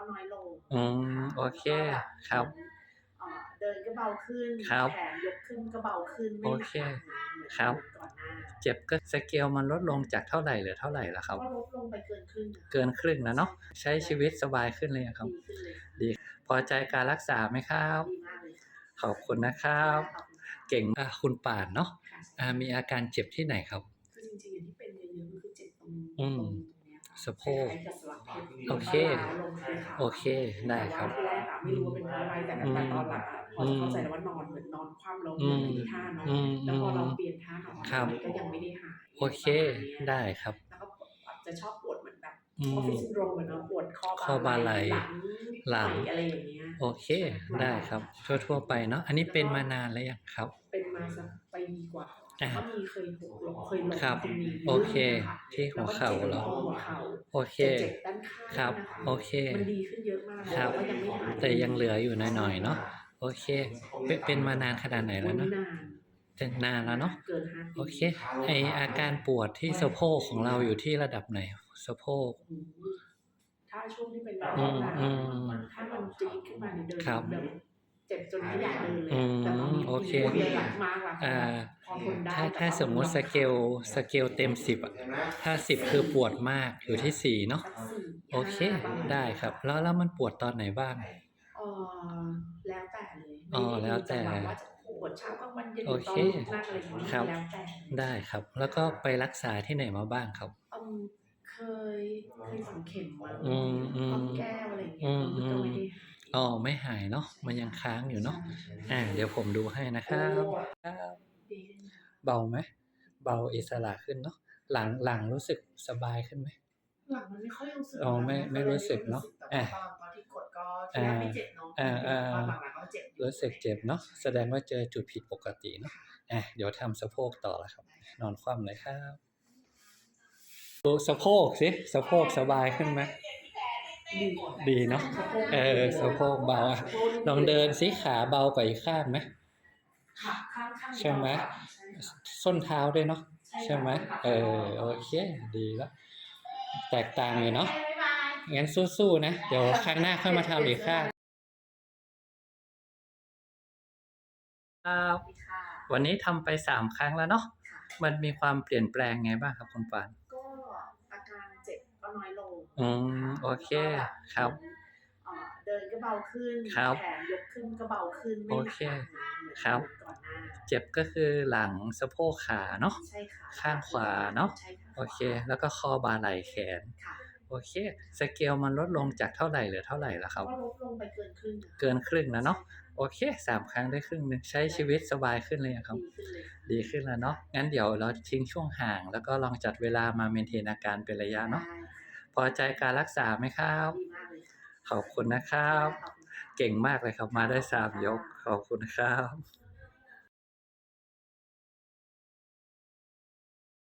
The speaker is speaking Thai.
ก็น้อยลงอืมโอเคครับเอ่อเดินก็เบาขึ้นครับแขนยกขึ้นก็เบาขึ้นไม่โอหนักเคมากเหมือนครับก่อนหน้าเจ็บก็สเกลมันลดลงจากเท่าไหร่เหลือเท่าไหร่แล้วครับก็ลดลงไปเกินครึ่งอะเกินครึ่งแล้วเนาะใช้ชีวิตสบายขึ้นเลยงครับดีขึ้นเลยดีพอใจการรักษาไหมครับดีมากเลยค่ะขอบคุณนะครับขอบคุณค่ะเก่งอะคุณป่านเนาะค่ะอ่ามีอาการเจ็บที่ไหนครับคือจริงๆอย่างที่เป็นเยอะๆก็คือเจ็บตรงอืมตรงเนี้ยค่ะสะโพก คล้ายๆกับสลักเพชรโอเคแล้วก็ล้าวลงที่ขาโอเค ได้ครับ แต่ว่าที่แรกอะไม่รู้ว่าเป็นเพราะอะไรแต่อืมแต่ตอนหลังอะพอจะเข้าใจแล้วว่านอนเหมือนนอนคว่ำแล้วอืมันมไม่มีท่าเนาะอืมแล้วพอเราอืมเปลี่ยนท่านอนครับ มันก็ยังไม่ได้หายโอเคประมาณนี้ยได้ครับ แล้วก็จะชอบปวดเหมือนแบบอือมอฟฟิศซินโดรมเหมือนเนาะปวดข้อข้อบ่าไหล่หลังหลังอะไรอย่างเงี้ย โอเค ได้ครับ ทั่ว ๆ ไปเนาะ อันนี้เป็นมานานแล้วยังครับ เป็นมาสักปีกว่าอ่า ก็มีเคยหกล้มเคยล้มครับตรงนี้โอเคค่ะที่หัวเข่าเหรอแล้วก็จ็บตงหัวเข่าโอเคเจ็บด้านข้างครับนะคะโอเคมันดีขึ้นเยอะมากครับแต่ว่ายังไม่หายแต่ยังเหลืออยู่หน่อยๆเนาะโอเค เป็นเป็นมานานขนาดไหนแล้วเนาะนานเป็นนานแล้วเนาะเกินห้าปีโอเคไออาการปวดที่สะโพกของเราอยู่ที่ระดับไหนสะโพกอืมถ้าช่วงที่เป็นแบบอืมนั้นอืมถ้ามันจี๊ดขึ้นมาเนี่ยเดินครับแบบ เจ็บจนไม่อยากเดินเลยอืมแต่ตอนนี้โอเคปวดเลยหลังมากหลังอ่าพอทนได้ถ้าแต่ถ้าว่สมมุติสเกลสเกลเต็มสิบอะถ้าสิบคือปวดมากอยู่ที่สี่เนาะสักสี่โอเคห้าบ้างได้ครับ แล้วแล้วมันปวดตอนไหนบ้างเออแล้วแต่เลยอ๋อแล้วแต่ไม่ได้มีจังหะว่าจะปวดเช้ากลางวันเย็นหโอรือเคตอนลุกนั่งอะไรอย่างนี้ครับแล้วแต่ได้ครับ แล้วก็ไปรักษาที่ไหนมาบ้างครับอืมเคยเคยฝังเข็มมาอืมอืมต้องแก้วอะไรอย่างเงี้อืยมมันก็ไม่ได้หาย อ๋อไม่หายเนาะมันยังค้างอยู่เนาะใช่อ่า เดี๋ยวผมดูให้นะครับครับดีขึ้นเบาไหมเบาอิสระขึ้นเนาะหลังหลังรู้สึกสบายขึ้นไหมหลังมันไม่ค่อยรู้สึกอ๋อไม่ไม่รู้สึกเนอะแต่อะว่าตอนตอนที่กดก็ที่แรกไม่เจ็บเนาะอ่าอ่าตอนหลังๆก็เจ็บอยู่รู้สึกเจ็บเนาะแสดงว่าเจอจุดผิดปกติเนาะอะเดี๋ยวทำสะโพกต่อแล้วครับ นอนคว่ำเลยครับดูสะโพกสิสะโพกสบายขึ้นไหม ดีกว่าดีเนาะสะโพกเออสะโพกเบาอะลองเดินสิขาเบากว่าอีกข้างไหมขาข้างข้างใช่ไหมใช่ค่ะส้นเท้าด้วยเนาะใช่ค่ะใช่ไหมเออโอเคดีแล้วแตกต่างอยู่เนาะบ๊ายบายงั้นสู้ๆนะ เดี๋ยวครั้งหน้าค่อยมาทำอีกข้างครับสวัสดีค่ะวันนี้ทำไปสามครั้งแล้วเนาะค่ะมันมีความเปลี่ยนแปลงไงบ้างครับคุณปาน ก็อาการเจ็บก็ น้อยลงอืมโอเคครับเอ่อเดินก็เบาขึ้นครับแขนยกขึ้นก็เบาขึ้นไม่หนักโอเคมากเหมือนครับก่อนหน้าเจ็บก็คือหลังสะโพกขาเนาะใช่ค่ะข้างขวาเนอะใช่ค่ะโอเค แล้วก็ข้อบ่าไหล่แขนค่ะโอเค สเกลมันลดลงจากเท่าไหร่เหลือเท่าไหร่แล้วครับ ก็ลดลงไปเกินครึ่งอะเกินครึ่งแล้วเนาะ โอเคสามครั้งได้ครึ่งหนึงใช้ชีวิตสบายขึ้นเลยงครับดีขึ้นเลยดีขึ้นแล้วเนาะ งั้นเดี๋ยวเราทิ้งช่วงห่าง แล้วก็ลองจัดเวลามาเมนเทนอาการเป็นระยะเนาะได้ พอใจการรักษาไหมครับดีมากเลยค่ะขอบคุณนะครับขอบคุณค่ะเก่งมากเลยครับมาได้สามยก ขอบคุณครับ